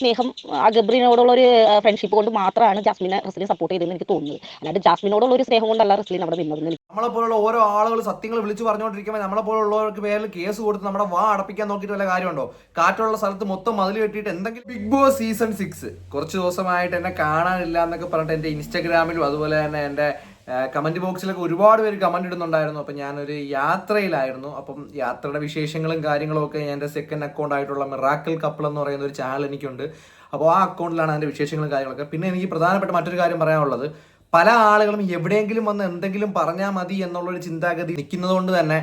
സ്നേഹം ആ ഗബ്രീനോടുള്ള ഒരു ഫ്രണ്ട്ഷിപ്പ് കൊണ്ട് മാത്രമാണ് ജാസ്മിനെ റസ്ലിനെ സപ്പോർട്ട് ചെയ്തതെന്ന് എനിക്ക് തോന്നുന്നത് അല്ലാണ്ട് ജാസ്മിനോടുള്ള ഒരു സ്നേഹം കൊണ്ടല്ല റസ്ലിൻ അവിടെ നിന്നതെന്ന് നമ്മളെ പോലുള്ള ഓരോ ആളുകൾ സത്യങ്ങൾ വിളിച്ചു പറഞ്ഞുകൊണ്ടിരിക്കുമ്പോൾ നമ്മളെ പോലുള്ളവർക്ക് പേരിൽ കേസ് കൊടുത്ത് നമ്മുടെ വാ അടപ്പിക്കാൻ നോക്കിയിട്ട് വല്ല കാര്യമുണ്ടോ? കാറ്റുള്ള സ്ഥലത്ത് മൊത്തം മതിൽ കെട്ടിയിട്ട് എന്തെങ്കിലും ബിഗ് ബോസ് സീസൺ സിക്സ് കുറച്ച് ദിവസമായിട്ട് എന്നെ കാണാനില്ല എന്നൊക്കെ പറഞ്ഞിട്ട് എന്റെ ഇൻസ്റ്റാഗ്രാമിലും അതുപോലെ തന്നെ എന്റെ കമന്റ് ബോക്സിലൊക്കെ ഒരുപാട് പേര് കമന്റ് ഇടുന്നുണ്ടായിരുന്നു. അപ്പം ഞാനൊരു യാത്രയിലായിരുന്നു. അപ്പം യാത്രയുടെ വിശേഷങ്ങളും കാര്യങ്ങളും ഒക്കെ എന്റെ സെക്കൻഡ് അക്കൗണ്ട് ആയിട്ടുള്ള മിറാക്കിൾ കപ്പിൾ എന്ന് പറയുന്ന ഒരു ചാനൽ എനിക്കുണ്ട്. അപ്പോൾ ആ അക്കൗണ്ടിലാണ് അതിന്റെ വിശേഷങ്ങളും കാര്യങ്ങളൊക്കെ. പിന്നെ എനിക്ക് പ്രധാനപ്പെട്ട മറ്റൊരു കാര്യം പറയാനുള്ളത്. പല ആളുകളും എവിടെയെങ്കിലും വന്ന് എന്തെങ്കിലും പറഞ്ഞാൽ മതി എന്നുള്ളൊരു ചിന്താഗതി നിൽക്കുന്നത് കൊണ്ട് തന്നെ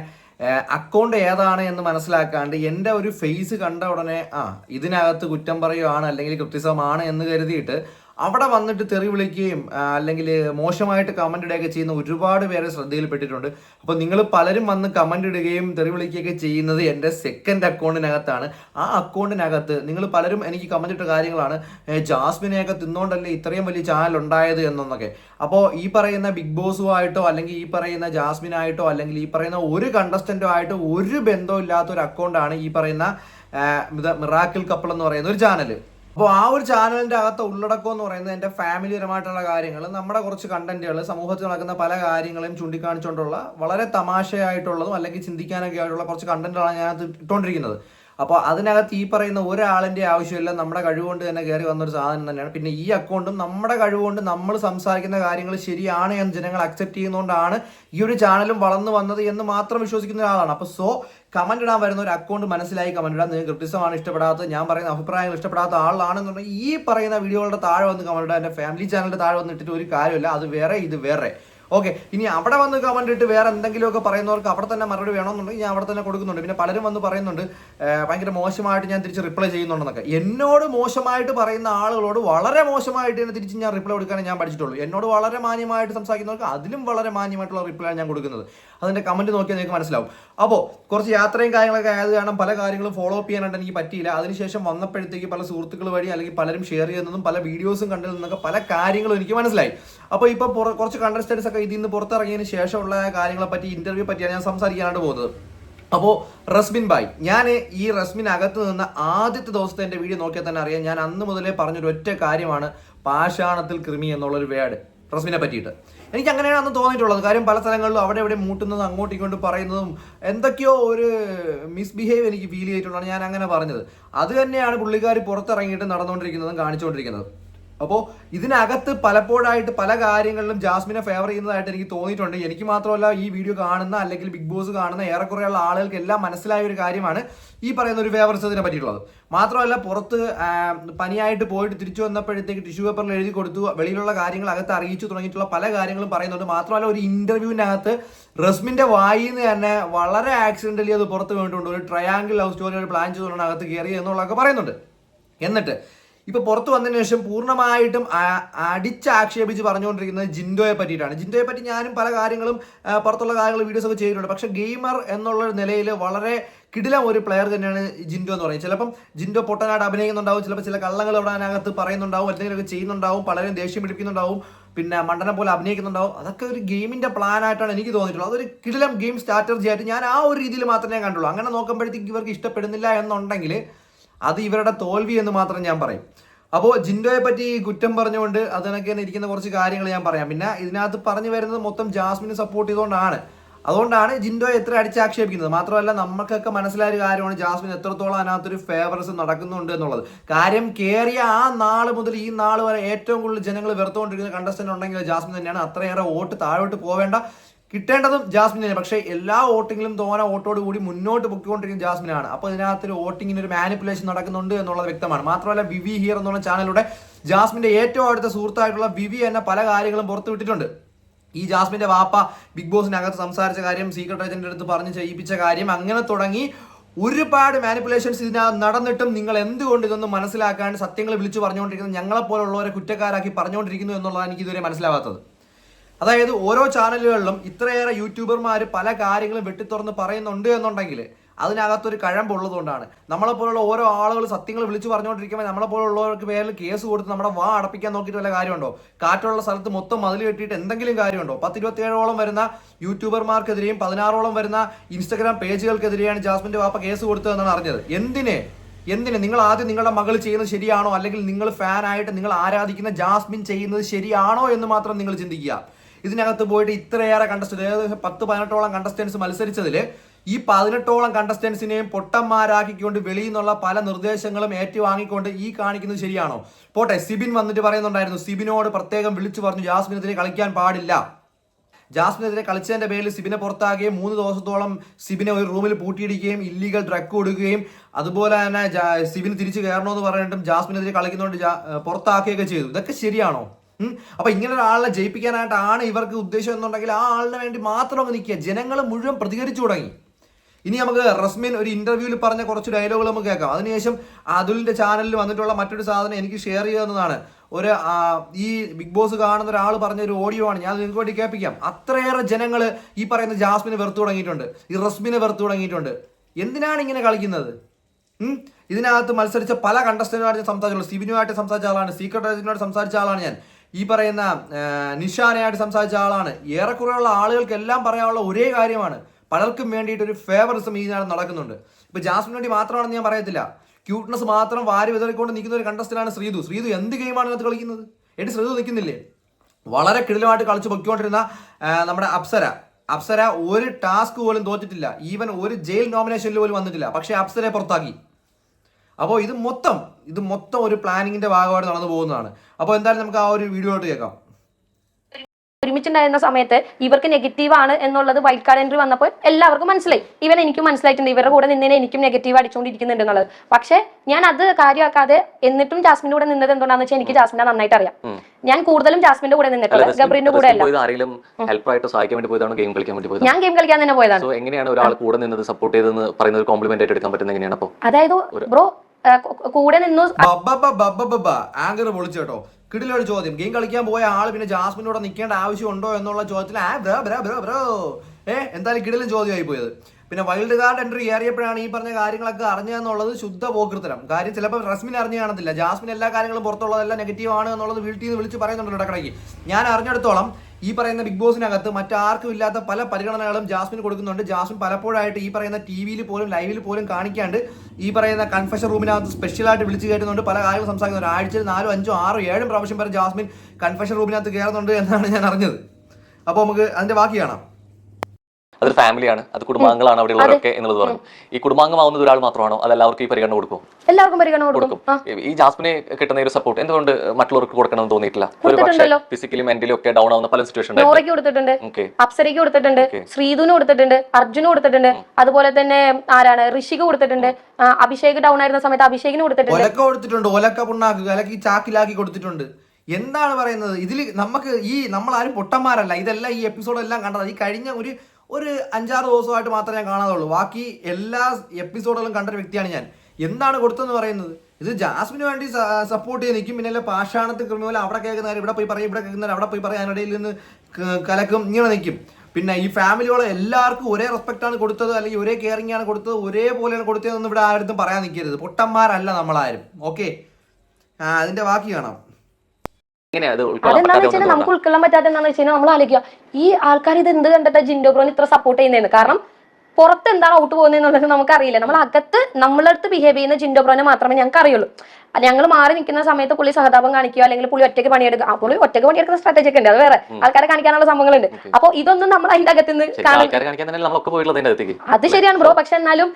അക്കൗണ്ട് ഏതാണ് എന്ന് മനസ്സിലാക്കാണ്ട് എന്റെ ഒരു ഫേസ് കണ്ട ഉടനെ ആ ഇതിനകത്ത് കുറ്റം പറയുവാണ് അല്ലെങ്കിൽ കൃത്യസമാണ് എന്ന് കരുതിയിട്ട് അവിടെ വന്നിട്ട് തെറി വിളിക്കുകയും അല്ലെങ്കിൽ മോശമായിട്ട് കമന്റ് ഇടുകയൊക്കെ ചെയ്യുന്ന ഒരുപാട് പേരെ ശ്രദ്ധയിൽപ്പെട്ടിട്ടുണ്ട്. അപ്പോൾ നിങ്ങൾ പലരും വന്ന് കമന്റ് ഇടുകയും തെറി വിളിക്കുകയൊക്കെ ചെയ്യുന്നത് എന്റെ സെക്കൻഡ് അക്കൗണ്ടിനകത്താണ് ആ അക്കൗണ്ടിനകത്ത് നിങ്ങൾ പലരും എനിക്ക് കമന്റ് ഇട്ട കാര്യങ്ങളാണ്. ജാസ്മിനെയൊക്കെ തിന്നുകൊണ്ടല്ലേ ഇത്രയും വലിയ ചാനൽ ഉണ്ടായത് എന്നൊക്കെ അപ്പോൾ ഈ പറയുന്ന ബിഗ് ബോസുമായിട്ടോ അല്ലെങ്കിൽ ഈ പറയുന്ന ജാസ്മിനായിട്ടോ അല്ലെങ്കിൽ ഈ പറയുന്ന ഒരു കണ്ടസ്റ്റന്റോ ആയിട്ടോ ഒരു ബന്ധവും ഇല്ലാത്ത ഒരു അക്കൗണ്ടാണ് ഈ പറയുന്ന മിറാക്കിൾ കപ്പിൾ എന്ന് പറയുന്ന ഒരു ചാനൽ അപ്പോൾ ആ ഒരു ചാനലിന്റെ അകത്ത് ഉള്ളടക്കം എന്ന് പറയുന്നത് എന്റെ ഫാമിലിപരമായിട്ടുള്ള കാര്യങ്ങൾ നമ്മുടെ കുറച്ച് കണ്ടന്റുകൾ സമൂഹത്തിൽ നടക്കുന്ന പല കാര്യങ്ങളെയും ചൂണ്ടിക്കാണിച്ചുകൊണ്ടുള്ള വളരെ തമാശയായിട്ടുള്ളതും അല്ലെങ്കിൽ ചിന്തിക്കാനൊക്കെ ആയിട്ടുള്ള കുറച്ച് കണ്ടന്റാണ് ഞാൻ ഇട്ടുകൊണ്ടിരിക്കുന്നത് അപ്പോൾ അതിനകത്ത് ഈ പറയുന്ന ഒരാളിന്റെ ആവശ്യമില്ല നമ്മുടെ കഴിവുകൊണ്ട് തന്നെ കയറി വന്നൊരു സാധനം തന്നെയാണ്. പിന്നെ ഈ അക്കൗണ്ടും നമ്മുടെ കഴിവുകൊണ്ട് നമ്മൾ സംസാരിക്കുന്ന കാര്യങ്ങൾ ശരിയാണ് എന്ന് ജനങ്ങൾ അക്സെപ്റ്റ് ചെയ്യുന്നതുകൊണ്ടാണ് ഈ ഒരു ചാനലും വളർന്നു വന്നത് എന്ന് മാത്രം വിശ്വസിക്കുന്ന ഒരാളാണ്. അപ്പോൾ സോ കമന്റ് ഇടാൻ വരുന്ന ഒരു അക്കൗണ്ട് മനസ്സിലായി കമന്റ് ഇടാൻ. നിങ്ങൾക്ക് കൃത്യമാണ് ഇഷ്ടപ്പെടാത്തത്. ഞാൻ പറയുന്ന അഭിപ്രായങ്ങൾ ഇഷ്ടപ്പെടാത്ത ആളാണെന്നുണ്ടെങ്കിൽ ഈ പറയുന്ന വീഡിയോകളുടെ താഴെ വന്ന് കമന്റ് ഇടാൻ. എന്റെ ഫാമിലി ചാനലിന്റെ താഴെ വന്നിട്ടിട്ട് ഒരു കാര്യമില്ല. അത് വേറെ ഇത് വേറെ. ഓക്കെ ഇനി അവിടെ വന്ന് കമന്റ് ഇട്ട് വേറെ എന്തെങ്കിലുമൊക്കെ പറയുന്നവർക്ക് അവിടെ തന്നെ മറുപടി വേണമെന്നുണ്ടെങ്കിൽ ഞാൻ അവിടെ തന്നെ കൊടുക്കുന്നുണ്ട്. പിന്നെ പലരും വന്ന് പറയുന്നുണ്ട് "ഏർ, ഭയങ്കര മോശമായിട്ട് ഞാൻ തിരിച്ച് റിപ്ലൈ ചെയ്യുന്നുണ്ടെന്നൊക്കെ. എന്നോട് മോശമായിട്ട് പറയുന്ന ആളുകളോട് വളരെ മോശമായിട്ട് തന്നെ തിരിച്ച് ഞാൻ റിപ്ലൈ കൊടുക്കാനേ ഞാൻ പഠിച്ചിട്ടുള്ളൂ. എന്നോട് വളരെ മാന്യമായിട്ട് സംസാരിക്കുന്നവർക്ക് അതിലും വളരെ മാന്യമായിട്ടുള്ള റിപ്ലൈ ഞാൻ കൊടുക്കുന്നത്. അതിന്റെ കമന്റ് നോക്കിയാൽ നിങ്ങൾക്ക് മനസ്സിലാവും. അപ്പോൾ കുറച്ച് യാത്രയും കാര്യങ്ങളൊക്കെ ആയത് കാരണം പല കാര്യങ്ങളും ഫോളോ അപ്പ് ചെയ്യാനായിട്ട് എനിക്ക് പറ്റിയില്ല. അതിനുശേഷം വന്നപ്പോഴത്തേക്ക് പല സുഹൃത്തുക്കൾ വഴി അല്ലെങ്കിൽ പലരും ഷെയർ ചെയ്യുന്നതും പല വീഡിയോസും കണ്ടതിൽ നിന്നൊക്കെ പല കാര്യങ്ങളും എനിക്ക് മനസ്സിലായി. അപ്പോൾ ഇപ്പോൾ കുറച്ച് കണ്ടസ്റ്റൻസ് ഒക്കെ ഇതിൽ നിന്ന് പുറത്തിറങ്ങിയതിന് ശേഷമുള്ള കാര്യങ്ങളെ പറ്റി ഇന്റർവ്യൂ പറ്റിയാണ് ഞാൻ സംസാരിക്കാനായിട്ട് പോകുന്നത്. അപ്പോൾ റസ്മിൻ ബായ് ഞാൻ ഈ റസ്മിൻ അകത്ത് നിന്ന് ആദ്യത്തെ ദിവസത്തെ എന്റെ വീഡിയോ നോക്കിയാൽ തന്നെ അറിയാം ഞാൻ അന്ന് മുതലേ പറഞ്ഞൊരു ഒറ്റ കാര്യമാണ് പാഷാണത്തിൽ കൃമി എന്നുള്ളൊരു വേഡ് റസ്മിനെ പറ്റിയിട്ട്. എനിക്ക് അങ്ങനെയാണ് അന്ന് തോന്നിയിട്ടുള്ളത്. കാര്യം പല സ്ഥലങ്ങളിലും അവിടെ ഇവിടെ മൂട്ടുന്നതും അങ്ങോട്ടും ഇങ്ങോട്ടും പറയുന്നതും എന്തൊക്കെയോ ഒരു മിസ്ബിഹേവ് എനിക്ക് ഫീൽ ചെയ്തിട്ടുള്ളതാണ് ഞാൻ അങ്ങനെ പറഞ്ഞത്. അത് തന്നെയാണ് പുള്ളിക്കാർ പുറത്തിറങ്ങിയിട്ട് നടന്നുകൊണ്ടിരിക്കുന്നതും കാണിച്ചുകൊണ്ടിരിക്കുന്നത്. അപ്പോൾ ഇതിനകത്ത് പലപ്പോഴായിട്ട് പല കാര്യങ്ങളിലും ജാസ്മിനെ ഫേവർ ചെയ്യുന്നതായിട്ട് എനിക്ക് തോന്നിയിട്ടുണ്ട്. എനിക്ക് മാത്രമല്ല ഈ വീഡിയോ കാണുന്ന അല്ലെങ്കിൽ ബിഗ് ബോസ് കാണുന്ന ഏറെക്കുറെയുള്ള ആളുകൾക്ക് എല്ലാം മനസ്സിലായ ഒരു കാര്യമാണ് ഈ പറയുന്ന ഒരു ഫേവർസത്തിനെ പറ്റിയിട്ടുള്ളത്. മാത്രമല്ല പുറത്ത് പനിയായിട്ട് പോയിട്ട് തിരിച്ചു വന്നപ്പോഴത്തേക്ക് ടിഷ്യൂ പേപ്പറിൽ എഴുതി കൊടുത്തു വെളിയിലുള്ള കാര്യങ്ങൾ അകത്ത് അറിയിച്ചു തുടങ്ങിയിട്ടുള്ള പല കാര്യങ്ങളും പറയുന്നുണ്ട്. മാത്രമല്ല ഒരു ഇന്റർവ്യൂവിനകത്ത് റസ്മിന്റെ വായിൽ നിന്ന് തന്നെ വളരെ ആക്സിഡന്റലി അത് പുറത്ത് വീണിട്ടുണ്ട്. ഒരു ട്രയാങ്കിൾ ലവ് സ്റ്റോറി പ്ലാൻ ചെയ്തുകൊണ്ടാണ് അകത്ത് കയറി എന്നുള്ളതൊക്കെ പറയുന്നുണ്ട്. എന്നിട്ട് ഇപ്പൊ പുറത്തു വന്നതിന് ശേഷം പൂർണമായിട്ടും അടിച്ചാക്ഷേപിച്ച് പറഞ്ഞുകൊണ്ടിരിക്കുന്നത് ജിൻഡോയെ പറ്റിയിട്ടാണ്. ജിൻഡോയെ പറ്റി ഞാനും പല കാര്യങ്ങളും പുറത്തുള്ള കാര്യങ്ങൾ വീഡിയോസ് ഒക്കെ ചെയ്തിട്ടുണ്ട്. പക്ഷെ ഗെയിമർ എന്നുള്ള നിലയിൽ വളരെ കിടിലം ഒരു പ്ലെയർ തന്നെയാണ് ജിൻഡോ എന്ന് പറയുന്നത്. ചിലപ്പം ജിൻഡോ പൊട്ടനായിട്ട് അഭിനയിക്കുന്നുണ്ടാവും ചിലപ്പോൾ ചില കള്ളങ്ങൾ അവിടെ അതിനകത്ത് പറയുന്നുണ്ടാവും എന്തെങ്കിലുമൊക്കെ ചെയ്യുന്നുണ്ടാവും പലരും ദേഷ്യം പിടിപ്പിക്കുന്നുണ്ടാവും പിന്നെ മണ്ടനെ പോലെ അഭിനയിക്കുന്നുണ്ടാവും. അതൊക്കെ ഒരു ഗെയിമിന്റെ പ്ലാൻ ആയിട്ടാണ് എനിക്ക് തോന്നിയിട്ടുള്ളത്. അതൊരു കിടിലം ഗെയിം സ്ട്രാറ്റജി ആയിട്ട് ഞാൻ ആ ഒരു രീതിയിൽ മാത്രമേ കണ്ടുള്ളൂ. അങ്ങനെ നോക്കുമ്പോഴത്തേക്ക് ഇവർക്ക് ഇഷ്ടപ്പെടുന്നില്ല എന്നുണ്ടെങ്കിൽ അത് ഇവരുടെ തോൽവി എന്ന് മാത്രം ഞാൻ പറയും. അപ്പോൾ ജിൻഡോയെ പറ്റി കുറ്റം പറഞ്ഞുകൊണ്ട് അതിനൊക്കെ ഇരിക്കുന്ന കുറച്ച് കാര്യങ്ങൾ ഞാൻ പറയാം. പിന്നെ ഇതിനകത്ത് പറഞ്ഞു വരുന്നത് മൊത്തം ജാസ്മിനെ സപ്പോർട്ട് ചെയ്തുകൊണ്ടാണ്. അതുകൊണ്ടാണ് ജിൻഡോയെ എത്ര അടിച്ചാക്ഷേപിക്കുന്നത്. മാത്രമല്ല നമ്മൾക്കൊക്കെ മനസ്സിലായ ഒരു കാര്യമാണ് ജാസ്മിൻ എത്രത്തോളം അതിനകത്തൊരു ഫേവറസ് നടക്കുന്നുണ്ട് എന്നുള്ളത്. കാര്യം കയറിയ ആ നാൾ മുതൽ ഈ നാൾ വരെ ഏറ്റവും കൂടുതൽ ജനങ്ങൾ വെറുത്തുകൊണ്ടിരിക്കുന്ന കണ്ടസ്റ്റന്റ് ഉണ്ടെങ്കിൽ ജാസ്മിൻ തന്നെയാണ് അത്രയേറെ വോട്ട് താഴോട്ട് പോവേണ്ട. കിട്ടേണ്ടതും ജാസ്മിൻ തന്നെ പക്ഷേ എല്ലാ വോട്ടിങ്ങിലും തോന വോട്ടോട് കൂടി മുന്നോട്ട് പൊക്കിക്കൊണ്ടിരിക്കുന്ന ജാസ്മിനാണ്. അപ്പോൾ ഇതിനകത്തൊരു വോട്ടിങ്ങിന് ഒരു മാനിപ്പുലേഷൻ നടക്കുന്നുണ്ട് എന്നുള്ളത് വ്യക്തമാണ്. മാത്രമല്ല വിവി ഹിയർ എന്നുള്ള ചാനലിലൂടെ ജാസ്മിന്റെ ഏറ്റവും അടുത്ത സുഹൃത്തായിട്ടുള്ള വിവി എന്നെ പല കാര്യങ്ങളും പുറത്തു വിട്ടിട്ടുണ്ട്. ഈ ജാസ്മിന്റെ വാപ്പ ബിഗ് ബോസിനകത്ത് സംസാരിച്ച കാര്യം സീക്രട്ട് ഏജന്റിന്റെ അടുത്ത് പറഞ്ഞ് ചെയ്യിപ്പിച്ച കാര്യം അങ്ങനെ തുടങ്ങി ഒരുപാട് മാനിപ്പുലേഷൻസ് ഇതിനകത്ത് നടന്നിട്ടും നിങ്ങൾ എന്തുകൊണ്ട് ഇതൊന്നും മനസ്സിലാക്കാണ്ട് സത്യങ്ങൾ വിളിച്ചു പറഞ്ഞുകൊണ്ടിരിക്കുന്നത് ഞങ്ങളെപ്പോലുള്ളവരെ കുറ്റക്കാരാക്കി പറഞ്ഞുകൊണ്ടിരിക്കുന്നു എന്നുള്ളതാണ് എനിക്ക് ഇതുവരെ മനസ്സിലാവാത്തത്. അതായത് ഓരോ ചാനലുകളിലും ഇത്രയേറെ യൂട്യൂബർമാർ പല കാര്യങ്ങളും വെട്ടിത്തുറന്ന് പറയുന്നുണ്ട് എന്നുണ്ടെങ്കിൽ അതിനകത്തൊരു കഴമ്പുള്ളതുകൊണ്ടാണ്. നമ്മളെപ്പോലുള്ള ഓരോ ആളുകൾ സത്യങ്ങൾ വിളിച്ചു പറഞ്ഞുകൊണ്ടിരിക്കുമ്പോൾ നമ്മളെപ്പോലുള്ളവർക്ക് പേരിൽ കേസ് കൊടുത്ത് നമ്മുടെ വാ അടപ്പിക്കാൻ നോക്കിയിട്ട് വല്ല കാര്യമുണ്ടോ? കാറ്റുള്ള സ്ഥലത്ത് മൊത്തം മതിൽ കെട്ടിയിട്ട് എന്തെങ്കിലും കാര്യമുണ്ടോ? പത്തിരുപത്തിയേഴോളം വരുന്ന യൂട്യൂബർമാർക്കെതിരെയും പതിനാറോളം വരുന്ന ഇൻസ്റ്റഗ്രാം പേജുകൾക്കെതിരെയാണ് ജാസ്മിന്റെ വാപ്പ കേസ് കൊടുത്തതെന്നാണ് അറിഞ്ഞത്. എന്തിനെ? എന്തിന്? നിങ്ങൾ ആദ്യം നിങ്ങളുടെ മകൾ ചെയ്യുന്നത് ശരിയാണോ? അല്ലെങ്കിൽ നിങ്ങൾ ഫാനായിട്ട് നിങ്ങൾ ആരാധിക്കുന്ന ജാസ്മിൻ ചെയ്യുന്നത് ശരിയാണോ എന്ന് മാത്രം നിങ്ങൾ ചിന്തിക്കുക. ഇതിനകത്ത് പോയിട്ട് ഇത്രയേറെ കണ്ടസ്റ്റൻസ് ഏകദേശം പത്ത് പതിനെട്ടോളം കണ്ടസ്റ്റൻസ് മത്സരിച്ചതിൽ ഈ പതിനെട്ടോളം കണ്ടസ്റ്റൻസിനെയും പൊട്ടന്മാരാക്കിക്കൊണ്ട് വെളിയിൽ നിന്നുള്ള പല നിർദ്ദേശങ്ങളും ഏറ്റുവാങ്ങിക്കൊണ്ട് ഈ കാണിക്കുന്നത് ശരിയാണോ? പോട്ടെ സിബിൻ വന്നിട്ട് പറയുന്നുണ്ടായിരുന്നു സിബിനോട് പ്രത്യേകം വിളിച്ചു പറഞ്ഞു ജാസ്മിനെതിരെ കളിക്കാൻ പാടില്ല. ജാസ്മിനെതിരെ കളിച്ചതിന്റെ പേരിൽ സിബിനെ പുറത്താക്കുകയും മൂന്ന് ദിവസത്തോളം സിബിനെ ഒരു റൂമിൽ പൂട്ടിയിടിക്കുകയും ഇല്ലീഗൽ ഡ്രഗ് കൊടുക്കുകയും അതുപോലെ തന്നെ സിബിന് തിരിച്ചു കയറണമെന്ന് പറഞ്ഞിട്ടും ജാസ്മിനെതിരെ കളിക്കുന്നതുകൊണ്ട് പുറത്താക്കുകയൊക്കെ ചെയ്തു. ഇതൊക്കെ ശരിയാണോ? ഉം? അപ്പൊ ഇങ്ങനെ ഒരാളെ ജയിപ്പിക്കാനായിട്ടാണ് ഇവർക്ക് ഉദ്ദേശം എന്നുണ്ടെങ്കിൽ ആ ആളിന് വേണ്ടി മാത്രം അങ്ങ് നിൽക്കുക. ജനങ്ങൾ മുഴുവൻ പ്രതികരിച്ചു തുടങ്ങി. ഇനി നമുക്ക് റസ്മിൻ ഒരു ഇന്റർവ്യൂവിൽ പറഞ്ഞ കുറച്ച് ഡയലോഗുകൾ നമുക്ക് കേൾക്കാം. അതിനുശേഷം അതുലിന്റെ ചാനലിൽ വന്നിട്ടുള്ള മറ്റൊരു സാധനം എനിക്ക് ഷെയർ ചെയ്യുന്നതാണ് ഒരു ഈ ബിഗ് ബോസ് കാണുന്ന ഒരാൾ പറഞ്ഞ ഒരു ഓഡിയോ ആണ്. ഞാൻ നിങ്ങൾക്ക് വേണ്ടി കേൾപ്പിക്കാം. അത്രയേറെ ജനങ്ങൾ ഈ പറയുന്ന ജാസ്മിനെ വെറുത്തു തുടങ്ങിയിട്ടുണ്ട്. ഈ റസ്മിനെ വെറുത്തു തുടങ്ങിയിട്ടുണ്ട്. എന്തിനാണ് ഇങ്ങനെ കളിക്കുന്നത്? ഇതിനകത്ത് മത്സരിച്ച പല കണ്ടസ്റ്റന്റുമായിട്ട് സംസാരിച്ചുള്ളൂ സിബിനുമായിട്ട് സംസാരിച്ച ആളാണ് സീക്രട്ട് ഏജന്റുമായിട്ട് സംസാരിച്ച ആളാണ് ഞാൻ. ഈ പറയുന്ന നിഷാനയായിട്ട് സംസാരിച്ച ആളാണ്. ഏറെക്കുറെയുള്ള ആളുകൾക്കെല്ലാം പറയാനുള്ള ഒരേ കാര്യമാണ്. പലർക്കും വേണ്ടിയിട്ട് ഒരു ഫേവറിസം നാട് നടക്കുന്നുണ്ട്. ഇപ്പൊ ജാസ്മിന് വേണ്ടി മാത്രമാണെന്ന് ഞാൻ പറയത്തില്ല. ക്യൂട്ട്നസ് മാത്രം വാരി വിതറിക്കൊണ്ട് നിൽക്കുന്ന ഒരു കണ്ടസ്റ്റിലാണ് ശ്രീതു. ശ്രീതു എന്ത് ഗെയിമാണ് ഇതിനകത്ത് കളിക്കുന്നത്? എടി ശ്രീതു നിൽക്കുന്നില്ലേ? വളരെ കിടിലമായിട്ട് കളിച്ച് പൊക്കിക്കൊണ്ടിരുന്ന നമ്മുടെ അപ്സര. അപ്സര ഒരു ടാസ്ക് പോലും തോറ്റിട്ടില്ല. ഈവൻ ഒരു ജയിൽ നോമിനേഷനിൽ പോലും വന്നിട്ടില്ല. പക്ഷേ അപ്സരയെ പുറത്താക്കി. അപ്പോൾ ഇത് മൊത്തം ഇത് മൊത്തം ഒരു പ്ലാനിങ്ങിന്റെ ഭാഗമായിട്ട് നടന്നു പോകുന്നതാണ്. അപ്പോൾ എന്തായാലും നമുക്ക് ആ ഒരു വീഡിയോ കേൾക്കാം. ഒരുമിച്ചുണ്ടായിരുന്ന സമയത്ത് ഇവർക്ക് നെഗറ്റീവ് ആണ് എന്നുള്ളത് വൈറ്റ് കാർഡ് എൻട്രി വന്നപ്പോൾ എല്ലാവർക്കും മനസ്സിലായി. ഇവൻ എനിക്കും മനസ്സിലായിട്ടുണ്ട് ഇവരുടെ കൂടെ നിന്നതിനെ എനിക്കും നെഗറ്റീവ് അടിച്ചുകൊണ്ടിരിക്കുന്നുണ്ട് എന്നുള്ളത്. പക്ഷേ ഞാൻ അത് കാര്യമാക്കാതെ എന്നിട്ടും ജാസ്മിന്റെ കൂടെ നിന്നത് എന്തുകൊണ്ടാന്ന് വെച്ചാൽ എനിക്ക് ജാസ്മിനെ നന്നായിട്ട് അറിയാം. ഞാൻ കൂടുതലും ജാസ്മിന്റെ കൂടെ നിന്നിട്ടുള്ളത് ഗബ്രിന്റെ കൂടെ അല്ല. പോയത് ആരെങ്കിലും ഹെൽപ്പായിട്ട് സഹായിക്കാൻ വേണ്ടി പോയതാണോ ഗെയിം കളിക്കാൻ വേണ്ടി പോയതാണ്? ഞാൻ ഗെയിം കളിക്കാൻ തന്നെ പോയതാണ്. സോ എങ്ങനെയാണ് ഒരാൾ കൂടെ നിന്നത് സപ്പോർട്ട് ചെയ്തെന്ന് പറയുന്ന ഒരു കോംപ്ലിമെന്റ് ആയിട്ട് എടുക്കാൻ പറ്റുന്നത് എങ്ങനെയാണ് അപ്പോൾ അതായത് ബ്രോ കൂടെ നിന്നു. ആങ്കർ വിളിച്ചോ കിടിലൊരു ചോദ്യം. ഗെയിം കളിക്കാൻ പോയ ആൾ പിന്നെ ജാസ്മിനോടെ നിൽക്കേണ്ട ആവശ്യമുണ്ടോ എന്നുള്ള ചോദ്യത്തിൽ ആ ബ്രോ ബ്രോ ബ്രോ ബ്രോ. ഏ എന്തായാലും കിടിലും ചോദ്യമായി പോയത്. പിന്നെ വൈൽഡ് കാർഡ് എൻട്രി ഏറിയപ്പോഴാണ് ഈ പറഞ്ഞ കാര്യങ്ങളൊക്കെ അറിഞ്ഞതെന്നുള്ളത് ശുദ്ധ പോകൃത്തരം. കാര്യം ചിലപ്പോൾ റസ്മിൻ അറിഞ്ഞു കാണത്തില്ല. ജാസ്മിൻ എല്ലാ കാര്യങ്ങളും പുറത്തുള്ളതെല്ലാം നെഗറ്റീവ് ആണ് എന്നുള്ളത് വീട്ടിൽ നിന്ന് വിളിച്ച് പറയുന്നുണ്ടല്ലോ ഇടക്കിടയ്ക്ക്. ഞാൻ അറിഞ്ഞെടുത്തോളം ഈ പറയുന്ന ബിഗ് ബോസിനകത്ത് മറ്റാർക്കും ഇല്ലാത്ത പല പരിഗണനകളും ജാസ്മിൻ കൊടുക്കുന്നുണ്ട്. ജാസ്മിൻ പലപ്പോഴായിട്ട് ഈ പറയുന്ന ടി വിയിൽ പോലും ലൈവിൽ പോലും കാണിക്കാണ്ട് ഈ പറയുന്ന കൺഫഷൻ റൂമിനകത്ത് സ്പെഷ്യലായിട്ട് വിളിച്ചു കയറ്റുന്നുണ്ട് പല കാര്യങ്ങളും സംസാരിക്കുന്നുണ്ട്. ആഴ്ചയിൽ നാലോ അഞ്ചോ ആറോ ഏഴും പ്രാവശ്യം വരെ ജാസ്മിൻ കൺഫഷൻ റൂമിനകത്ത് കയറുന്നുണ്ട് എന്നാണ് ഞാൻ അറിഞ്ഞത്. അപ്പോൾ നമുക്ക് അതിന്റെ ബാക്കി കാണാം. അതൊരു ഫാമിലിയാണ് അത് കുടുംബാംഗങ്ങളാണ് അവിടെ ഉള്ളവരൊക്കെ എന്നുള്ളത് പറഞ്ഞു. ഈ കുടുംബാംഗമാവുന്നത് ഒരാൾ മാത്രമാണോ? അത് എല്ലാവർക്കും ഈ പരിഗണന കൊടുക്കും എല്ലാവർക്കും പരിഗണന കൊടുക്കും. ഈ ജാസ്മിനെ കിട്ടുന്ന ഒരു സപ്പോർട്ട് എന്തുകൊണ്ട് മറ്റുള്ളവർക്ക് കൊടുക്കണമെന്ന് തോന്നിയിട്ടില്ല? ഒരു പക്ഷേ ഫിസിക്കലി മെന്റലി ഒക്കെ ഡൗൺ ആവുന്ന പല സിറ്റുവേഷൻ നോറയ്ക്ക് കൊടുത്തിട്ടുണ്ട് അപ്സരയ്ക്ക് കൊടുത്തിട്ടുണ്ട്. ശ്രീധുന് കൊടുത്തിട്ടുണ്ട് അർജുന് കൊടുത്തിട്ടുണ്ട് അതുപോലെ തന്നെ ആരാണ്? ഋഷിക്ക് കൊടുത്തിട്ടുണ്ട്. അഭിഷേക് ഡൗൺ ആയിരുന്ന സമയത്ത് അഭിഷേകിന് കൊടുത്തിട്ടുണ്ട്. ഒലക്ക കൊടുത്തിട്ടുണ്ട് ഒലക്ക പുണ്ണാക്ക് കലക്കി ചാക്കിലാക്കി കൊടുത്തിട്ടുണ്ട്. എന്താണ് പറയുന്നത്? ഇതിൽ നമുക്ക് ഈ നമ്മൾ ആരും പൊട്ടന്മാരല്ല. ഇതെല്ലാം ഈ എപ്പിസോഡ് എല്ലാം കണ്ടത് ഈ കഴിഞ്ഞ ഒരു ഒരു അഞ്ചാറ് ദിവസമായിട്ട് മാത്രമേ ഞാൻ കാണാതുള്ളൂ. ബാക്കി എല്ലാ എപ്പിസോഡുകളും കണ്ട ഒരു വ്യക്തിയാണ് ഞാൻ. എന്താണ് കൊടുത്തതെന്ന് പറയുന്നത്? ഇത് ജാസ്മിന് വേണ്ടി സപ്പോർട്ട് ചെയ്ത് നിൽക്കും. പിന്നെ പാഷാണത്ത് ക്രിമിനൽ അവിടെ കേൾക്കുന്നവർ ഇവിടെ പോയി പറയും ഇവിടെ കേൾക്കുന്നവർ അവിടെ പോയി പറയും അതിനിടയിൽ നിന്ന് കലക്കും ഇങ്ങനെ നിൽക്കും. പിന്നെ ഈ ഫാമിലിയോടെ എല്ലാവർക്കും ഒരേ റെസ്പെക്ട് ആണ് കൊടുത്തത് അല്ലെങ്കിൽ ഒരേ കെയറിംഗ് ആണ് കൊടുത്തത് ഒരേപോലെയാണ് കൊടുത്തതെന്ന് ഇവിടെ ആരും പറയാൻ നിൽക്കരുത്. പൊട്ടന്മാരല്ല നമ്മളാരും. ഓക്കെ അതിന്റെ ബാക്കി കാണാം. എങ്ങനെയാ അത് ഉൾക്കൊള്ളാൻ അതെന്താന്ന് പറ്റാതെ വെച്ചാൽ നമുക്ക് ഉൾക്കൊള്ളാൻ പറ്റാത്ത എന്താണെന്ന് വെച്ചാൽ നമ്മൾ ആലോചിക്കുക ഈ ആൾക്കാർ ഇത് എന്ത് കണ്ടിട്ട് ജിൻഡോ ബ്രോന് ഇത്ര സപ്പോർട്ട് ചെയ്യുന്നതെന്ന് കാരണം പുറത്ത് എന്താണ് ഔട്ട് പോകുന്നതെന്നുള്ളത് നമുക്കറിയില്ല. നമ്മൾ അകത്ത് നമ്മളടുത്ത് ബിഹേവ് ചെയ്യുന്ന ജിൻഡോ ബ്രോനെ മാത്രമേ ഞങ്ങൾക്ക് അറിയുള്ളൂ. ഞങ്ങൾ മാറി നിൽക്കുന്ന സമയത്ത് പുള്ളി സഹതാപം കാണിക്കുക അല്ലെങ്കിൽ പുള്ളി ഒറ്റയ്ക്ക് പണിയെടുക്കുക. ആ, പുള്ളി ഒറ്റയ്ക്ക് പണിയെടുക്കുന്ന സ്ട്രാറ്റജി ഒക്കെ ഉണ്ട്. അത് വേറെ. ആൾക്കാരെ കാണിക്കാനുള്ള സംഭവങ്ങളുണ്ട്. അപ്പോൾ ഇതൊന്നും നമ്മൾ അതിന്റെ അകത്ത് നിന്ന് അത് ശരിയാണ് ബ്രോ. പക്ഷെ എന്നാലും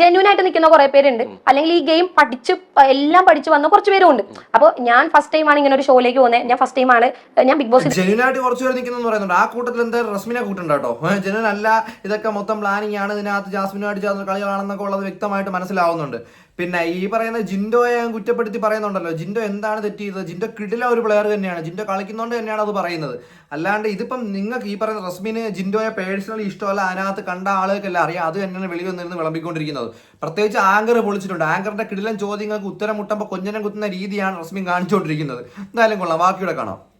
ജെന്യൂൻ ആയിട്ട് നിൽക്കുന്ന കുറെ പേരുണ്ട്. അല്ലെങ്കിൽ ഈ ഗെയിം പഠിച്ച് എല്ലാം പഠിച്ചു വന്ന കുറച്ച് പേരും ഉണ്ട് അപ്പോൾ ഞാൻ ഫസ്റ്റ് ടൈം ആണ് ഇങ്ങനെ ഒരു ഷോയിലേക്ക് പോകുന്നത്. ഞാൻ ഫസ്റ്റ് ടൈം ആണ് ഞാൻ ബിഗ് ബോസ് ജെനുവിനായിട്ട് കുറച്ച് പേര് നിൽക്കുന്നു പറയുന്നുണ്ട്. ആ കൂട്ടത്തിൽ എന്തായാലും റസ്മിനെ കൂട്ടുണ്ടോ കേട്ടോ? ജെനുവൻ അല്ല ഇതൊക്കെ മൊത്തം പ്ലാനിങ് ആണ്. ഇതിനകത്ത് ജാസ്മിനുമായിട്ട് ചേർന്ന കളികളാണെന്നൊക്കെ ഉള്ളത് വ്യക്തമായിട്ട് മനസ്സിലാവുന്നുണ്ട്. പിന്നെ ഈ പറയുന്ന ജിൻഡോയെ കുറ്റപ്പെടുത്തി പറയുന്നുണ്ടല്ലോ. ജിൻഡോ എന്താണ് തെറ്റ് ചെയ്തത്? ജിൻഡോ കിടില ഒരു പ്ലെയർ തന്നെയാണ്. ജിൻഡോ കളിക്കുന്നതുകൊണ്ട് തന്നെയാണ് അത് പറയുന്നത്. അല്ലാണ്ട് ഇതിപ്പം നിങ്ങൾക്ക് ഈ പറയുന്ന റസ്മിന് ജിൻഡോയെ പേഴ്സണലി ഇഷ്ടമല്ല അതിനകത്ത് കണ്ട ആളുകൾക്കെല്ലാം അറിയാം. അത് തന്നെയാണ് വെളിയിൽ വന്നിരുന്ന് വിളമ്പിക്കൊണ്ടിരിക്കുന്നത്. പ്രത്യേകിച്ച് ആങ്കർ പൊളിച്ചിട്ടുണ്ട്. ആങ്കറിന്റെ കിടിലൻ ചോദ്യങ്ങൾക്ക് ഉത്തരം മുട്ടുമ്പോൾ കൊഞ്ഞനം കുത്തുന്ന രീതിയാണ് റസ്മിൻ കാണിച്ചുകൊണ്ടിരിക്കുന്നത്. എന്തായാലും കൊള്ളാം. ബാക്കിയുടെ കാണാം.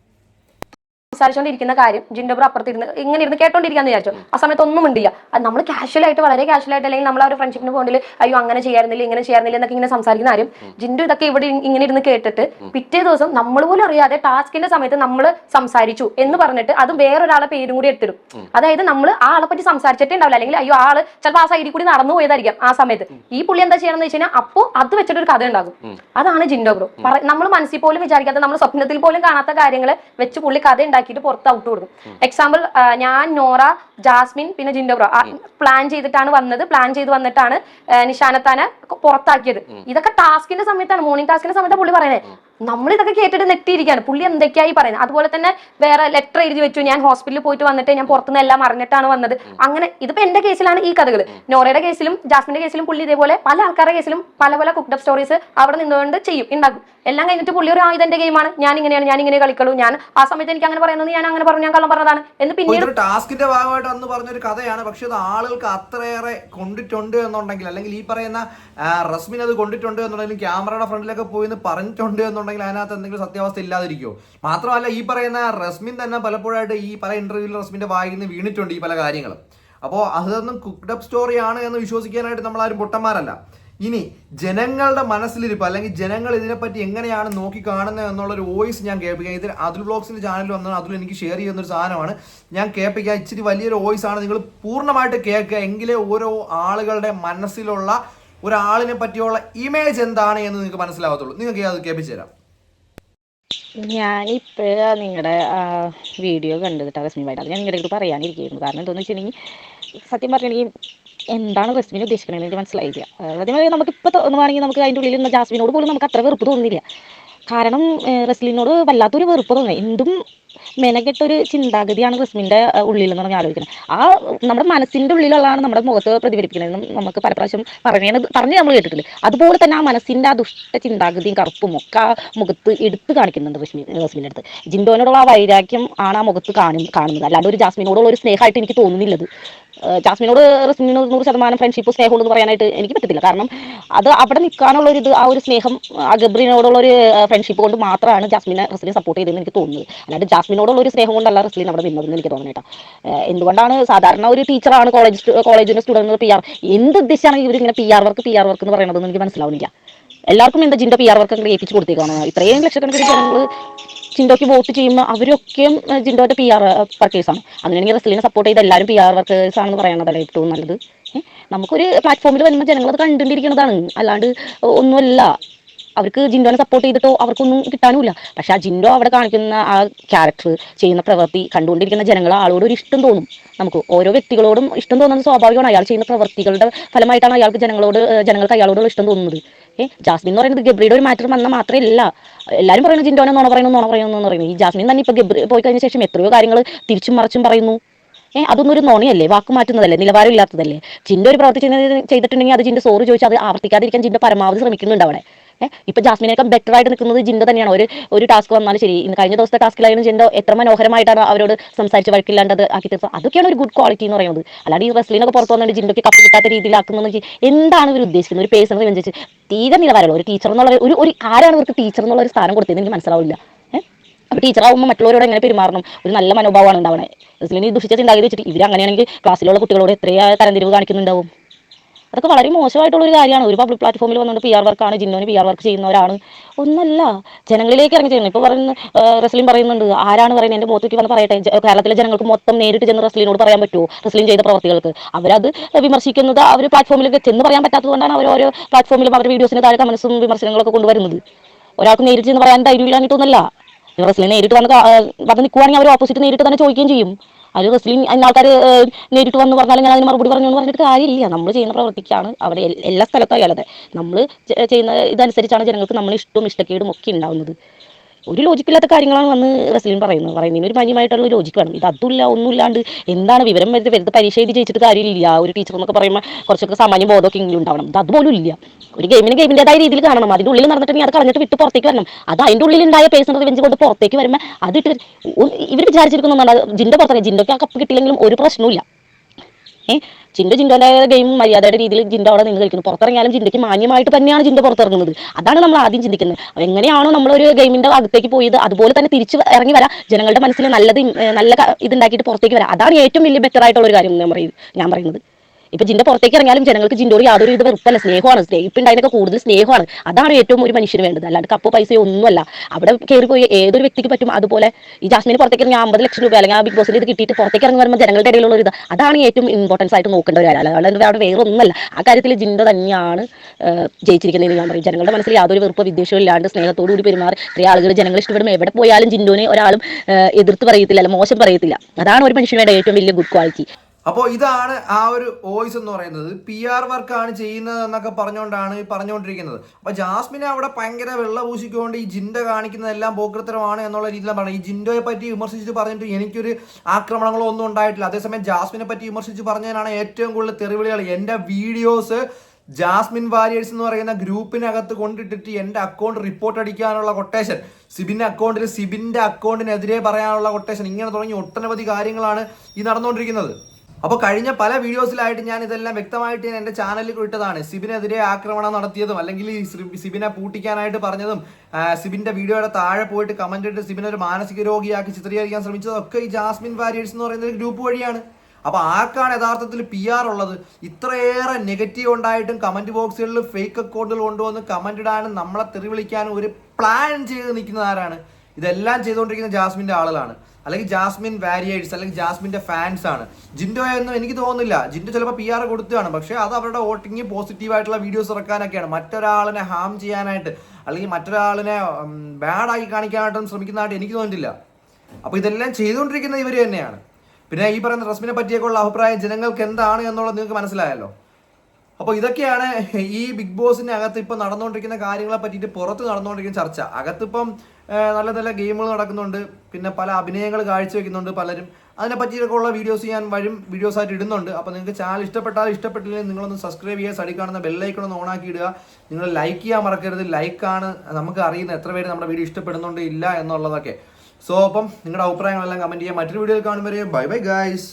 സംസാരിച്ചുകൊണ്ടിരിക്കുന്ന കാര്യം ജിൻഡോ ബ്രോ അപ്പുറത്തിരുന്ന് ഇങ്ങനെ ഇരുന്ന് കേട്ടോണ്ടിരിക്കാന്ന് വിചാരിച്ചു. ആ സമയത്ത് ഒന്നും ഉണ്ടില്ല നമ്മൾ കാഷ്വൽ ആയിട്ട് വളരെ കാഷ്വൽ ആയിട്ട് അല്ലെങ്കിൽ നമ്മൾ ആ ഒരു ഫ്രണ്ട്ഷിപ്പിന് പോകണ്ടിൽ അയ്യോ അങ്ങനെ ചെയ്യാറുന്നില്ല ഇങ്ങനെ ചെയ്യാറുന്നില്ല എന്നൊക്കെ ഇങ്ങനെ സംസാരിക്കുന്ന ആരും ജിൻഡു ഇതൊക്കെ ഇവിടെ ഇങ്ങനെ ഇരുന്ന് കേട്ടിട്ട് പിറ്റേ ദിവസം നമ്മൾ പോലും അറിയാതെ ടാസ്കിന്റെ സമയത്ത് നമ്മൾ സംസാരിച്ചു എന്ന് പറഞ്ഞിട്ട് അത് വേറൊരാളെ പേരും കൂടി എടുത്തിടും. അതായത് നമ്മൾ ആ ആളെ പറ്റി സംസാരിച്ചിട്ടേ ഉണ്ടാവില്ല. അല്ലെങ്കിൽ അയ്യോ ആൾ ചിലപ്പോൾ ആ സൈഡിൽ കൂടി നടന്നു പോയതായിരിക്കാം ആ സമയത്ത്. ഈ പുള്ളി എന്താ ചെയ്യണമെന്ന് വെച്ച് കഴിഞ്ഞാൽ അപ്പോൾ അത് വെച്ചിട്ട് ഒരു കഥ ഉണ്ടാകും. അതാണ് ജിൻഡോ ബ്രോ. നമ്മൾ മനസ്സിൽ പോലും വിചാരിക്കാത്ത നമ്മൾ സ്വപ്നത്തിൽ പോലും കാണാത്ത കാര്യങ്ങൾ വെച്ച് പുള്ളി കഥ ഉണ്ടാക്കിയിട്ട് പുറത്ത് ഔട്ട് കൊടുക്കും. എക്സാമ്പിൾ ഞാൻ നോറ ജാസ്മിൻ പിന്നെ ജിൻഡോ ബ്രോ പ്ലാൻ ചെയ്തിട്ടാണ് വന്നത്. പ്ലാൻ ചെയ്ത് വന്നിട്ടാണ് നിഷാനത്താനെ പുറത്താക്കിയത്. ഇതൊക്കെ ടാസ്കിന്റെ സമയത്താണ്. മോർണിംഗ് ടാസ്കിന്റെ സമയത്താണ് പുള്ളി പറയുന്നത്. നമ്മൾ ഇതൊക്കെ കേട്ടിട്ട് നെട്ടിയിരിക്കുകയാണ് പുള്ളി എന്തൊക്കെയായി പറയുന്നത്? അതുപോലെ തന്നെ വേറെ ലെറ്റർ എഴുതി വെച്ചു. ഞാൻ ഹോസ്പിറ്റലിൽ പോയിട്ട് വന്നിട്ട് ഞാൻ പുറത്തുനിന്ന് എല്ലാം അറിഞ്ഞിട്ടാണ് വന്നത്. അങ്ങനെ ഇതിപ്പോ എന്റെ കേസിലാണ് ഈ കഥകൾ നോറയുടെ കേസിലും ജാസ്മിന്റെ കേസിലും പുള്ളി ഇതേപോലെ പല ആൾക്കാരുടെ കേസിലും പല പല കുക്ക്ഡപ്പ് സ്റ്റോറീസ് അവിടെ നിന്നുകൊണ്ട് ചെയ്യും ഉണ്ടാക്കും എല്ലാം കഴിഞ്ഞിട്ട് പുള്ളി ഒരു ആയുധന്റെ ഗെയിമാണ് ഞാൻ ഇങ്ങനെയാണ്. ഞാൻ ഇങ്ങനെ കളിക്കുള്ളൂ ഞാൻ ആ സമയത്ത് എനിക്ക് അങ്ങനെ പറയുന്നത്. ഞാൻ അങ്ങനെ പറഞ്ഞു. ഞാൻ കള്ളം പറഞ്ഞതാണ്. എന്ന് പിന്നീട് ടാസ്കിന്റെ ഭാഗമായിട്ട് അന്ന് പറഞ്ഞൊരു കഥയാണ്. പക്ഷെ അത് ആളുകൾക്ക് അത്രയേറെ കൊണ്ടിട്ടുണ്ട് എന്നുണ്ടെങ്കിൽ അല്ലെങ്കിൽ ഈ പറയുന്ന റസ്മിൻ അത് കൊണ്ടിട്ടുണ്ട് എന്നുണ്ടെങ്കിൽ ക്യാമറയുടെ ഫ്രണ്ടിലൊക്കെ പോയി പറഞ്ഞിട്ടുണ്ട് എന്നുണ്ടെങ്കിൽ അതിനകത്ത് എന്തെങ്കിലും സത്യാവസ്ഥ ഇല്ലാതിരിക്കുമോ മാത്രമല്ല ഈ പറയുന്ന റസ്മിൻ തന്നെ പലപ്പോഴായിട്ട് ഈ പല ഇന്റർവ്യൂവിൽ റസ്മിന്റെ വായിൽ നിന്ന് വീണിട്ടുണ്ട് ഈ പല കാര്യങ്ങളും. അപ്പോൾ അതൊന്നും കുക്ക്ഡ് അപ്പ് സ്റ്റോറിയാണ് എന്ന് വിശ്വസിക്കാനായിട്ട് നമ്മൾ ആരും പൊട്ടന്മാരല്ല. ഇനി ജനങ്ങളുടെ മനസ്സിലിരിപ്പ് അല്ലെങ്കിൽ ജനങ്ങൾ ഇതിനെപ്പറ്റി എങ്ങനെയാണ് നോക്കി കാണുന്നത് എന്നുള്ള ഒരു വോയിസ് ഞാൻ കേൾപ്പിക്കാം. ഇതിൽ അതുൽ ബ്ലോഗ്സിന്റെ ചാനൽ വന്നാൽ അതിൽ എനിക്ക് ഷെയർ ചെയ്യുന്ന ഒരു സാധനമാണ്. ഞാൻ കേൾപ്പിക്കാം. ഇച്ചിരി വലിയൊരു വോയിസ് ആണ്. നിങ്ങൾ പൂർണമായിട്ട് കേൾക്കുക. എങ്കിലേ ഓരോ ആളുകളുടെ മനസ്സിലുള്ള ഒരാളിനെ പറ്റിയുള്ള ഇമേജ് എന്താണ് എന്ന് നിങ്ങൾക്ക് മനസ്സിലാവത്തുള്ളൂ. നിങ്ങൾക്ക് അത് കേൾപ്പിച്ചു തരാം. ഞാനിപ്പോഴാ നിങ്ങളുടെ വീഡിയോ കണ്ടത് റസ്മിയുമായിട്ട് അത് ഞാൻ നിങ്ങളുടെ അടുത്ത് പറയാനിരിക്കുന്നു കാരണം എന്താണെന്ന് വെച്ചിട്ടുണ്ടെങ്കിൽ സത്യം പറഞ്ഞിട്ടുണ്ടെങ്കിൽ എന്താണ് റസ്മിൻ ഉദ്ദേശിക്കണമെന്ന് എനിക്ക് മനസ്സിലായില്ല. ആദ്യം നമുക്ക് ഇപ്പോൾ തോന്നുവാണെങ്കിൽ നമുക്ക് അതിന്റെ ഉള്ളിൽ ജാസ്മിനോട് പോലും നമുക്ക് അത്ര വെറുപ്പ് തോന്നുന്നില്ല. കാരണം റസ്ലിനോട് വല്ലാത്തൊരു വെറുപ്പ് തോന്നുന്നത് എന്തും മെനക്കെട്ടൊരു ചിന്താഗതിയാണ് ക്രിസ്മിന്റെ ഉള്ളിൽ എന്ന് പറഞ്ഞാൽ ആലോചിക്കുന്നത്. ആ നമ്മുടെ മനസ്സിന്റെ ഉള്ളിലുള്ളതാണ് നമ്മുടെ മുഖത്ത് പ്രതിഫലിപ്പിക്കുന്നത് നമുക്ക് പലപ്രാവശ്യം പറഞ്ഞത് പറഞ്ഞ് നമ്മൾ കേട്ടിട്ടില്ല. അതുപോലെ തന്നെ ആ മനസ്സിന്റെ ആ ദുഷ്ട ചിന്താഗതിയും കറുപ്പും ഒക്കെ ആ മുഖത്ത് എടുത്ത് കാണിക്കുന്നുണ്ട് റസ്മി റസ്മിന്റെ അടുത്ത്. ജിൻഡോനോടുള്ള ആ വൈരാഗ്യം ആണ് ആ മുഖത്ത് കാണും കാണുന്നത്. അല്ലാണ്ട് ഒരു ജാസ്മിനോടുള്ള ഒരു സ്നേഹമായിട്ട് എനിക്ക് തോന്നുന്നില്ലത്. ജാസ്മിനോട് റസ്മിനോട് നൂറ് ശതമാനം ഫ്രണ്ട്ഷിപ്പ് സ്നേഹമുണ്ടെന്ന് പറയാനായിട്ട് എനിക്ക് പറ്റത്തില്ല. കാരണം അത് അവിടെ നിൽക്കാനുള്ള ഒരു ഇത് ആ ഒരു സ്നേഹം ആ ഗബ്രീനോടുള്ള ഒരു ഫ്രണ്ട്ഷിപ്പ് കൊണ്ട് മാത്രമാണ് ജാസ്മിനെ റസ്ലിനെ സപ്പോർട്ട് ചെയ്തതെന്ന് എനിക്ക് തോന്നുന്നത്. അല്ലാണ്ട് ജാസ്മിനോടുള്ള ഒരു സ്നേഹം കൊണ്ടല്ല റസ്ലിൻ അവിടെ നിന്നതെന്ന് എനിക്ക് തോന്നുന്നേട്ടാ എന്തുകൊണ്ടാണ് സാധാരണ ഒരു ടീച്ചറാണ് കോളേജ് കോളേജിന്റെ സ്റ്റുഡന്റ് പി ആർ എന്ത് ഉദ്ദേശിച്ചാണ് ഇങ്ങനെ P R work P R work എന്ന് പറയുന്നത് എനിക്ക് മനസ്സിലാവുന്നില്ല. എല്ലാവർക്കും എന്താ ജിൻഡോ പി ആർ വർക്കൊക്കെ ഏൽപ്പിച്ചു കൊടുത്തേക്കാണ്. ഇത്രയും ലക്ഷക്കണക്കിന് ജനങ്ങൾ ജിൻഡോക്ക് വോട്ട് ചെയ്യുമ്പോൾ അവരൊക്കെയും ജിൻഡോയുടെ പി ആർ വർക്കേഴ്സാണ്. അങ്ങനെയാണെങ്കിൽ റസ്ലിനെ സപ്പോർട്ട് ചെയ്ത് എല്ലാവരും പി ആർ വർക്കേഴ്സ് ആണെന്ന് പറയണതല്ലേ ഏറ്റവും നല്ലത്? നമുക്കൊരു പ്ലാറ്റ്ഫോമിൽ വരുമ്പോൾ ജനങ്ങൾ അത് കണ്ടുകൊണ്ടിരിക്കുന്നതാണ് അല്ലാണ്ട് ഒന്നുമല്ല. അവർക്ക് ജിൻഡോനെ സപ്പോർട്ട് ചെയ്തിട്ടോ അവർക്കൊന്നും കിട്ടാനുമില്ല. പക്ഷെ ആ ജിൻഡോ അവിടെ കാണിക്കുന്ന ആ ക്യാരക്ടർ ചെയ്യുന്ന പ്രവൃത്തി കണ്ടുകൊണ്ടിരിക്കുന്ന ജനങ്ങൾ ആളോട് ഒരു ഇഷ്ടം തോന്നും. നമുക്ക് ഓരോ വ്യക്തികളോടും ഇഷ്ടം തോന്നുന്നത് സ്വാഭാവികമാണ്. അയാൾ ചെയ്യുന്ന പ്രവൃത്തികളുടെ ഫലമായിട്ടാണ് അയാൾക്ക് ജനങ്ങളോട് ജനങ്ങൾക്ക് അയാളോടുള്ള ഇഷ്ടം തോന്നുന്നത്. ഏഹ് ജാസ്മിൻ എന്ന് പറയുന്നത് ഗബ്രിയുടെ ഒരു മാറ്റർ വന്നാൽ മാത്രമല്ല. എല്ലാവരും പറയുന്നത് ജിൻഡോനെ നോണ പറയുന്നു നോണ പറയുന്നു എന്ന് പറയുന്നത് ഈ ജാസ്മിൻ തന്നെ ഇപ്പോൾ ഗബ്രി പോയി കഴിഞ്ഞ ശേഷം എത്രയോ കാര്യങ്ങൾ തിരിച്ചും മറിച്ചും പറയുന്നു. ഏഹ് അതൊന്നും ഒരു നോണിയല്ലേ? വാക്ക് മാറ്റുന്നതല്ലേ? നിലവാരമില്ലാത്തതല്ലേ? ജിന്റെ ഒരു പ്രവർത്തി ചെയ്തിട്ടുണ്ടെങ്കിൽ അത് ജിന്റെ സോറി ചോദിച്ചാൽ അത് ആവർത്തിക്കാതിരിക്കാൻ ജിന്റെ പരമാവധി ശ്രമിക്കുന്നുണ്ട് അവിടെ. ഇപ്പൊ ജാസ്മിനേക്കാൾ ബെറ്റർ ആയിട്ട് നിൽക്കുന്നത് ജിൻഡ തന്നെയാണ്. ഒരു ഒരു ടാസ്ക് വന്നാലും ശരി. ഇന്ന് കഴിഞ്ഞ ദിവസത്തെ ടാസ്കിലായാലും ജിൻഡോ എത്ര മനോഹരമായിട്ടാണ് അവരോട് സംസാരിച്ച് വഴക്കില്ലാണ്ട് അത് ആക്കി തീർത്തത്. അതൊക്കെയാണ് ഒരു ഗുഡ് ക്വാളിറ്റി എന്ന് പറയുന്നത്. അല്ലാണ്ട് ഈ റെസ്ലിനൊക്കെ പുറത്ത് വന്നിട്ട് ജിൻഡോക്ക് കപ്പ് കിട്ടാത്ത രീതിയിലാക്കുന്നത് എന്താണ് ഇവർ ഉദ്ദേശിക്കുന്നത്? ഒരു പേഴ്സണൽ വെഞ്ചിച്ച് തീരെ നിലവാരമുള്ള ഒരു ടീച്ചർ എന്നുള്ള ഒരു ഒരു ആരാണ് ഇവർക്ക് ടീച്ചർ എന്നുള്ള ഒരു സ്ഥാനം കൊടുത്തത് എനിക്ക് മനസ്സിലാവില്ല. അപ്പോൾ ടീച്ചറാകുമ്പോൾ മറ്റുള്ളവരോട് എങ്ങനെ പെരുമാറണം? ഒരു നല്ല മനോഭാവമാണ് ഉണ്ടാവണേ. റെസ്ലിന് ദുഷിച്ച ചിന്താഗതി വെച്ചിട്ട് ഇവർ അങ്ങനെയാണെങ്കിൽ ക്ലാസ്സിലുള്ള കുട്ടികളോട് എത്രയാ തരംതിരിവ് കാണിക്കുന്നുണ്ടാവും? അതൊക്കെ വളരെ മോശമായിട്ടുള്ള ഒരു കാര്യമാണ്. ഒരു പബ്ലിക് പ്ലാറ്റ്ഫോമിൽ വന്നുകൊണ്ട് പി ആർ വർക്കാണ് ജിന്നോന് പി ആർ വർക്ക് ചെയ്യുന്നവരാണ്. ഒന്നല്ല ജനങ്ങളിലേക്ക് ഇറങ്ങി ചെയ്യുന്നത് ഇപ്പോൾ പറയുന്ന റെസ്ലിൻ പറയുന്നുണ്ട്. ആരാണ് പറയുന്നത് എന്റെ മുഖത്തേക്ക് വന്ന് പറയട്ടെ. കേരളത്തിലെ ജനങ്ങൾക്ക് മൊത്തം നേരിട്ട് ചെന്ന് റെസ്ലിനോട് പറയാൻ പറ്റുമോ റെസ്ലിൻ ചെയ്ത പ്രവർത്തികൾക്ക്. അവരത് വിമർശിക്കുന്നത് അവർ പ്ലാറ്റ്ഫോമിലേക്ക് ചെന്ന് പറയാൻ പറ്റാത്തതുകൊണ്ടാണ് അവർ ഓരോ പ്ലാറ്റ്ഫോമിലും അവരുടെ വീഡിയോസിന് താഴെ കമൻസും വിമർശനങ്ങളൊക്കെ കൊണ്ടുവരുന്നത്. ഒരാൾക്ക് നേരിട്ട് ചെന്ന് പറയാൻ ധൈര്യമില്ലാഞ്ഞിട്ടൊന്നല്ല. റെസ്ലിൻ നേരിട്ട് വന്ന് വന്ന് നിൽക്കുവാണെങ്കിൽ അവർ ഓപ്പോസിറ്റ് നേരിട്ട് തന്നെ ചോദിക്കുകയും ചെയ്യും. അത് റെസ്ലിൻ ആൾക്കാർ നേരിട്ട് വന്ന് പറഞ്ഞാലും ഞാൻ അതിന് മറുപടി പറഞ്ഞു എന്ന് പറഞ്ഞിട്ട് കാര്യമില്ല. നമ്മൾ ചെയ്യുന്ന പ്രവർത്തിക്കാണ്. അവിടെ എല്ലാ സ്ഥലത്തും അയാളത് നമ്മൾ ചെയ്യുന്ന ഇതനുസരിച്ചാണ് ജനങ്ങൾക്ക് നമ്മൾ ഇഷ്ടവും ഇഷ്ടക്കേടും ഒക്കെ ഉണ്ടാവുന്നത്. ഒരു ലോജിക്കില്ലാത്ത കാര്യങ്ങളാണ് വന്ന് റസ്ലിൻ പറയുന്നത്. പറയുന്നതിന് ഒരു മാന്യമായിട്ടുള്ള ഒരു ലോജിക്ക് വേണം. ഇത് അതുമില്ല ഒന്നുമില്ലാണ്ട് എന്താണ് വിവരം വരുന്നത് വെറുതെ പരീക്ഷ എഴുതി ജയിച്ചിട്ട് കാര്യമില്ല. ഒരു ടീച്ചർ എന്നൊക്കെ പറയുമ്പോൾ കുറച്ചൊക്കെ സാമാന്യ ബോധമൊക്കെ എങ്കിലും ഉണ്ടാവണം. ഇത് അതുപോലും ഇല്ല. ഒരു ഗെയിമിന് ഗെയിമിന്റെതായ രീതിയിൽ കാണണം. അതിന്റെ ഉള്ളിൽ നടന്നിട്ടുണ്ടെങ്കിൽ അത് കളഞ്ഞിട്ട് വിട്ട് പുറത്തേക്ക് വരണം. അത് അതിന്റെ ഉള്ളിൽ ഉണ്ടായ പേഴ്സണൽ റിവെഞ്ച് കൊണ്ട് പുറത്തേക്ക് വരുമ്പോൾ അതിട്ട് ഇവർ വിചാരിച്ചിരിക്കുന്നുണ്ട് ജിന്റെ പുറത്തേക്ക് ജിന്റെക്ക് ആ കപ്പ് കിട്ടിയില്ലെങ്കിലും ഒരു പ്രശ്നവുമില്ല. ജിൻഡോ ജിൻഡോന്റെ ഗെയിം മര്യാദയുടെ രീതിയിൽ ചിന്ത അവിടെ നിന്ന് കളിക്കുന്നു. പുറത്തിറങ്ങിയാലും ചിന്തയ്ക്ക് മാന്യമായിട്ട് തന്നെയാണ് ചിന്ത പുറത്തിറങ്ങുന്നത്. അതാണ് നമ്മൾ ആദ്യം ചിന്തിക്കുന്നത്. അപ്പോൾ എങ്ങനെയാണോ നമ്മളൊരു ഗെയിമിന്റെ അകത്തേക്ക് പോയത് അതുപോലെ തന്നെ തിരിച്ച് ഇറങ്ങി വരാം. ജനങ്ങളുടെ മനസ്സിൽ നല്ലത് നല്ല ഇതുണ്ടാക്കിയിട്ട് പുറത്തേക്ക് വരാം. അതാണ് ഏറ്റവും വലിയ ബെറ്റർ ആയിട്ടുള്ള ഒരു കാര്യം ഞാൻ പറയുന്നത് ഇപ്പൊ ജിന്റെ പുറത്തേക്ക് ഇറങ്ങിയാലും ജനങ്ങൾക്ക് ജിൻഡോട് യാതൊരു ഇത് വെറുപ്പല്ല. സ്നേഹമാണ്. സ്നേഹിപ്പുണ്ടായതിനൊക്കെ കൂടുതൽ സ്നേഹമാണ്. അതാണ് ഏറ്റവും ഒരു മനുഷ്യന് വേണ്ടത്. അല്ലാണ്ട് കപ്പ് പൈസയോ ഒന്നുമല്ല. അവിടെ കയറി പോയി ഏതൊരു വ്യക്തിക്ക് പറ്റും അതുപോലെ ഈ ജാസ്മിന് പുറത്തേക്ക് ഇറങ്ങി അമ്പത് ലക്ഷം രൂപ അല്ലെങ്കിൽ ആ ബിഗ് ബോസിൽ ഇത് കിട്ടിയിട്ട് പുറത്തേക്ക് ഇറങ്ങി വരുമ്പോൾ ജനങ്ങളുടെ ഇടയിലുള്ള ഒരു ഇത്. അതാണ് ഏറ്റവും ഇമ്പോർട്ടൻസ് ആയിട്ട് നോക്കേണ്ട ഒരു കാര്യം. അല്ലാണ്ട് അവിടെ വേറെ ഒന്നുമല്ല ആ കാര്യത്തിൽ ജിൻഡോ തന്നെയാണ് ജയിച്ചിരിക്കുന്നത് ജയിച്ചിരിക്കുന്നതെന്ന് ഞാൻ പറയും. ജനങ്ങളുടെ മനസ്സിൽ യാതൊരു വെറുപ്പ് വിദ്വേഷവും ഇല്ലാണ്ട് സ്നേഹത്തോടു കൂടി പെരുമാറി ഇത്രയും ആളുകൾ ജനങ്ങൾ ഇഷ്ടപ്പെടും. എവിടെ പോയാലും ജിൻഡോനെ ഒരാളും എതിർത്ത് പറയത്തില്ല അല്ല മോശം പറയത്തില്ല. അതാണ് ഒരു മനുഷ്യന് വേണ്ട ഏറ്റവും വലിയ ഗുഡ് ക്വാളിറ്റി അപ്പോൾ ഇതാണ് ആ ഒരു വോയിസ് എന്ന് പറയുന്നത്. പി ആർ വർക്കാണ് ചെയ്യുന്നത് എന്നൊക്കെ പറഞ്ഞുകൊണ്ടാണ് പറഞ്ഞുകൊണ്ടിരിക്കുന്നത്. അപ്പോൾ ജാസ്മിനെ അവിടെ ഭയങ്കര വെള്ള പൂശിക്കൊണ്ട് ഈ ജിൻഡ കാണിക്കുന്നതെല്ലാം പോക്കൃത്തരമാണ് എന്നുള്ള രീതിയിലാണ് പറഞ്ഞു ഈ ജിൻഡോയെ പറ്റി വിമർശിച്ചിട്ട് പറഞ്ഞിട്ട് എനിക്കൊരു ആക്രമണങ്ങളോ ഒന്നും ഉണ്ടായിട്ടില്ല. അതേസമയം ജാസ്മിനെ പറ്റി വിമർശിച്ച് പറഞ്ഞതിനാണ് ഏറ്റവും കൂടുതൽ തെറിവിളികൾ. എന്റെ വീഡിയോസ് ജാസ്മിൻ വാരിയേഴ്സ് എന്ന് പറയുന്ന ഗ്രൂപ്പിനകത്ത് കൊണ്ടിട്ടിട്ട് എന്റെ അക്കൗണ്ട് റിപ്പോർട്ട് അടിക്കാനുള്ള കൊട്ടേഷൻ സിബിന്റെ അക്കൗണ്ടിൽ സിബിന്റെ അക്കൗണ്ടിനെതിരെ പറയാനുള്ള കൊട്ടേഷൻ ഇങ്ങനെ തുടങ്ങി ഒട്ടനവധി കാര്യങ്ങളാണ് ഈ നടന്നുകൊണ്ടിരിക്കുന്നത്. അപ്പോൾ കഴിഞ്ഞ പല വീഡിയോസിലായിട്ട് ഞാൻ ഇതെല്ലാം വ്യക്തമായിട്ട് ഞാൻ എന്റെ ചാനലിൽ ഇട്ടതാണ്. സിബിനെതിരെ ആക്രമണം നടത്തിയതും അല്ലെങ്കിൽ സിബിനെ പൂട്ടിക്കാനായിട്ട് പറഞ്ഞതും സിബിന്റെ വീഡിയോയുടെ താഴെ പോയിട്ട് കമന്റ് ഇട്ട് സിബിനെ ഒരു മാനസിക രോഗിയാക്കി ചിത്രീകരിക്കാൻ ശ്രമിച്ചതും ഒക്കെ ഈ ജാസ്മിൻ വാരിയേഴ്സ് എന്ന് പറയുന്ന ഒരു ഗ്രൂപ്പ് വഴിയാണ്. അപ്പൊ ആർക്കാണ് യഥാർത്ഥത്തിൽ പി ആർ ഉള്ളത്? ഇത്രയേറെ നെഗറ്റീവ് ഉണ്ടായിട്ടും കമന്റ് ബോക്സുകളിൽ ഫേക്ക് അക്കൗണ്ടുകൾ കൊണ്ടുവന്ന് കമന്റ് ഇടാനും നമ്മളെ തെറി വിളിക്കാനും ഒരു പ്ലാൻ ചെയ്ത് നിൽക്കുന്ന ആരാണ്? ഇതെല്ലാം ചെയ്തുകൊണ്ടിരിക്കുന്ന ജാസ്മിന്റെ ആളുകളാണ്. അല്ലെങ്കിൽ ജാസ്മിൻ വാരിയേഴ്സ് അല്ലെങ്കിൽ ജാസ്മിന്റെ ഫാൻസ് ആണ്. ജിൻഡോ എന്നും എനിക്ക് തോന്നുന്നില്ല. ജിൻഡോ ചിലപ്പോൾ പി ആർ കൊടുത്തതാണ്. പക്ഷേ അത് അവരുടെ വോട്ടിങ് പോസിറ്റീവ് ആയിട്ടുള്ള വീഡിയോസ് ഇറക്കാനൊക്കെയാണ്. മറ്റൊരാളിനെ ഹാം ചെയ്യാനായിട്ട് അല്ലെങ്കിൽ മറ്റൊരാളിനെ ബാഡായി കാണിക്കാനായിട്ടും ശ്രമിക്കുന്നതായിട്ട് എനിക്ക് തോന്നിയിട്ടില്ല. അപ്പോൾ ഇതെല്ലാം ചെയ്തുകൊണ്ടിരിക്കുന്നത് ഇവർ തന്നെയാണ്. പിന്നെ ഈ പറയുന്ന റസ്മിനെ പറ്റിയൊക്കെ ഉള്ള അഭിപ്രായം ജനങ്ങൾക്ക് എന്താണ് എന്നുള്ളത് നിങ്ങൾക്ക് മനസ്സിലായല്ലോ. അപ്പോൾ ഇതൊക്കെയാണ് ഈ ബിഗ് ബോസിന്റെ അകത്ത് ഇപ്പോൾ നടന്നുകൊണ്ടിരിക്കുന്ന കാര്യങ്ങളെ പറ്റിയിട്ട് പുറത്ത് നടന്നുകൊണ്ടിരിക്കുന്ന ചർച്ച. അകത്തിപ്പം നല്ല നല്ല ഗെയിമുകൾ നടക്കുന്നുണ്ട്. പിന്നെ പല അഭിനയങ്ങൾ കാഴ്ചവെക്കുന്നുണ്ട് പലരും. അതിനെ പറ്റിയൊക്കെ ഉള്ള വീഡിയോസ് ഞാൻ വരും വീഡിയോസ് ആയിട്ട് ഇടുന്നുണ്ട്. അപ്പോൾ നിങ്ങൾക്ക് ചാനൽ ഇഷ്ടപ്പെട്ടാലും ഇഷ്ടപ്പെട്ടില്ലെങ്കിൽ നിങ്ങളൊന്ന് സബ്സ്ക്രൈബ് ചെയ്യുക സടി കാണുന്ന ബെല്ലൈക്കൺ ഒന്ന് ഓണാക്കി ഇടുക. നിങ്ങൾ ലൈക്ക് ചെയ്യാൻ മറക്കരുത്. ലൈക്കാണ് നമുക്ക് അറിയുന്ന എത്ര പേര് നമ്മുടെ വീഡിയോ ഇഷ്ടപ്പെടുന്നുണ്ട് ഇല്ല എന്നുള്ളതൊക്കെ. സോ അപ്പം നിങ്ങളുടെ അഭിപ്രായങ്ങളെല്ലാം കമന്റ് ചെയ്യാം. മറ്റൊരു വീഡിയോയിൽ കാണുമ്പോൾ ബൈ ബൈ ഗൈസ്